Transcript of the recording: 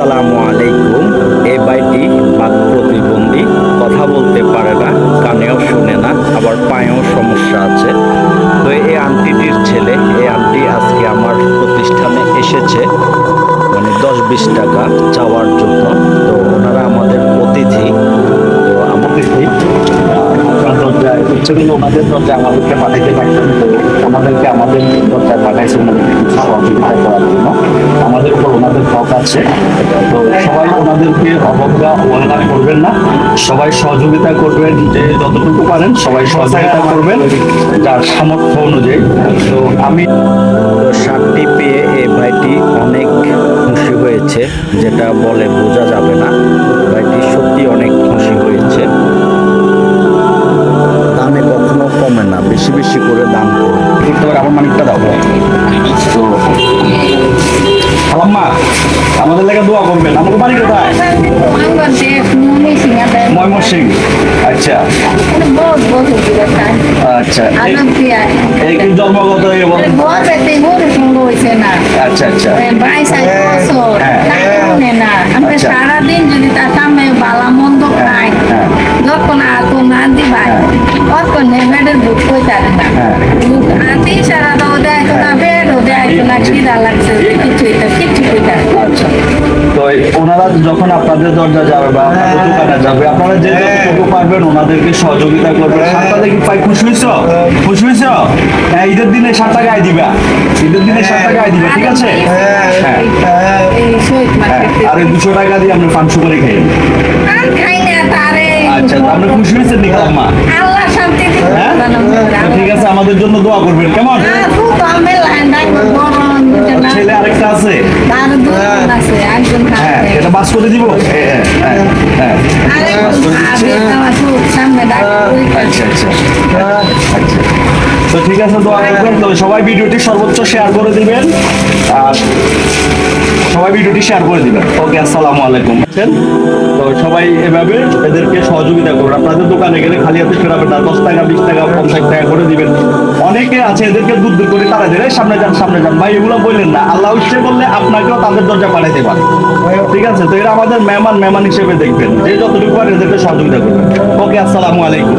আসসালামু আলাইকুম। এই ভাইটি বাক প্রতিবন্ধী, কথা বলতে পারে না, কানেও শুনে না, আবার পায়েও সমস্যা আছে। তো এই আন্টিটির ছেলে, এই আন্টি আজকে আমার প্রতিষ্ঠানে এসেছে মানে দশ বিশ টাকা চাওয়ার জন্য। তো ওনারা আমাদের অতিথি। তো আমাদের আমাদেরকে তো আমাদের দরজায় পাঠাইছে জন্য। আমাদের উপর ওনাদের হক আছে। অবজ্ঞা অবহেলা করবেন না। সবাই সহযোগিতা করবেন যে যতটুকু পারেন সবাই সহযোগিতা করবেন যার সামর্থ্য অনুযায়ী। তো আমি তো শার্টটি পেয়ে এই ভাইটি অনেক খুশি হয়েছে যেটা বলে বোঝা যাবে না। ভাইটি সত্যি অনেক খুশি হয়েছে। দামে কখনো কমে না বেশি বেশি করে দাম করুন। করতে পারে আমার মানিকটা দাও। তো আম্মা আমাদের লেগে দোয়া করবেন আমাকে বাড়ি কোথায় ময়মনসিং আচ্ছা আচ্ছা এই- কি জন্মগত আচ্ছা আচ্ছা আমরা। সারাদিন যদি তার সামনে বালা মন্দ খাই। যখন আতো না দিবাই তখন নেমেডের বুক কই থাকে না হ্যাঁ। আতি সারা দাও দেয় তো না বেডও দেয় না খিদা লাগছে ওনারা যখন আপনাদের দরজা যাবে বা আপনাদের দোকানে যাবে আপনারা যে যতটুকু পারবেন ওনাদেরকে সহযোগিতা করবেন। সাতটা দেখি পাই খুশি হয়েছ খুশি হয়েছ হ্যাঁ ঈদের দিনে সাতটা গায়ে দিবা। ঈদের দিনে সাতটা গায়ে দিবা ঠিক আছে? হ্যাঁ। হ্যাঁ। আর এই দুশো টাকা দিয়ে আপনি পাঁচশো করে খাই। আচ্ছা আপনি খুশি হয়েছেন নাকি আম্মা? দিবে হ্যাঁ? ঠিক আছে আমাদের জন্য দোয়া করবেন। কেমন? ছেলে আরেকটা আছে তার দুজন আছে একজন বাস করে দিব? হ্যাঁ হ্যাঁ হ্যাঁ আচ্ছা আচ্ছা আচ্ছা তো ঠিক আছে তো সবাই ভিডিওটি সর্বোচ্চ শেয়ার করে দিবেন। আর সবাই ভিডিওটি শেয়ার করে দিবেন। ওকে আসসালামু আলাইকুম। তো সবাই এভাবে এদেরকে সহযোগিতা করুন। আপনাদের দোকানে গেলে খালি হাতে ফেরাবেন না। দশ টাকা বিশ টাকা পঞ্চাশ টাকা করে দিবেন। অনেকে আছে এদেরকে দূর দূর করে তারা দেয় সামনে যান সামনে যান। ভাই, এগুলো বললেন না। আল্লাহ ইচ্ছে বললে আপনাকেও তাদের দরজা পাঠাইতে পারে ঠিক আছে? তো এরা আমাদের মেহমান মেহমান হিসেবে দেখবেন। যে যতটুকু পারে এদেরকে সহযোগিতা করবেন। ওকে, আসসালামু আলাইকুম।